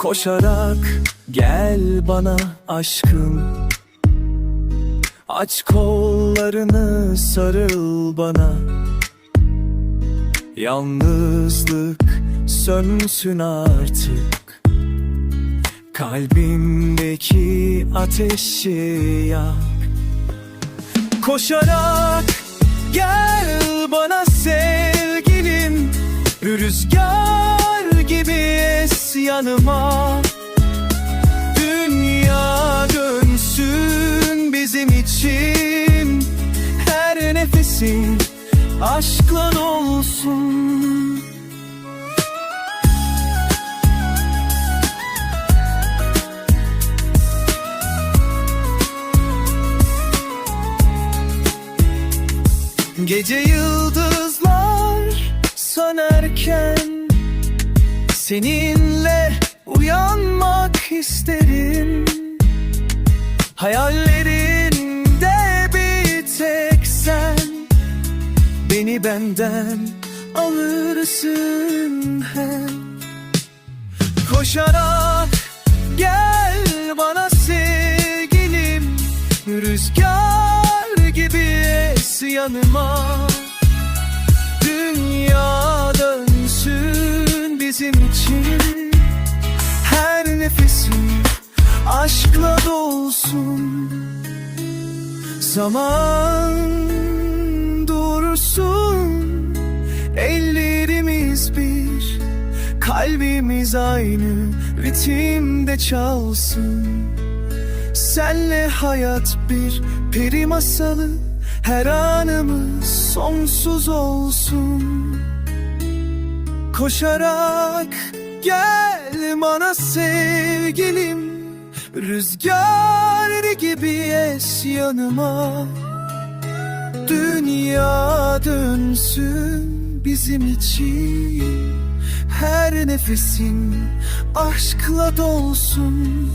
Koşarak gel bana aşkım. Aç kollarını sarıl bana. Yalnızlık sönsün artık. Kalbimdeki ateşi yak. Koşarak gel es yanıma. Dünya dönsün bizim için. Her nefesin aşkla dolsun Gece yıldızlar sönerken Seninle uyanmak isterim. Hayallerinde bir tek sen. Beni benden alırsın hep. Koşarak gel bana sevgilim. Rüzgar gibi es yanıma. Dünya nefesin aşkla dolsun. Zaman dursun Ellerimiz bir Kalbimiz aynı ritimde çalsın. Senle hayat bir peri masalı Her anımız sonsuz olsun. Koşarak gel bana sevgilim Rüzgar gibi es yanıma. Dünya dönsün bizim için. Her nefesin aşkla dolsun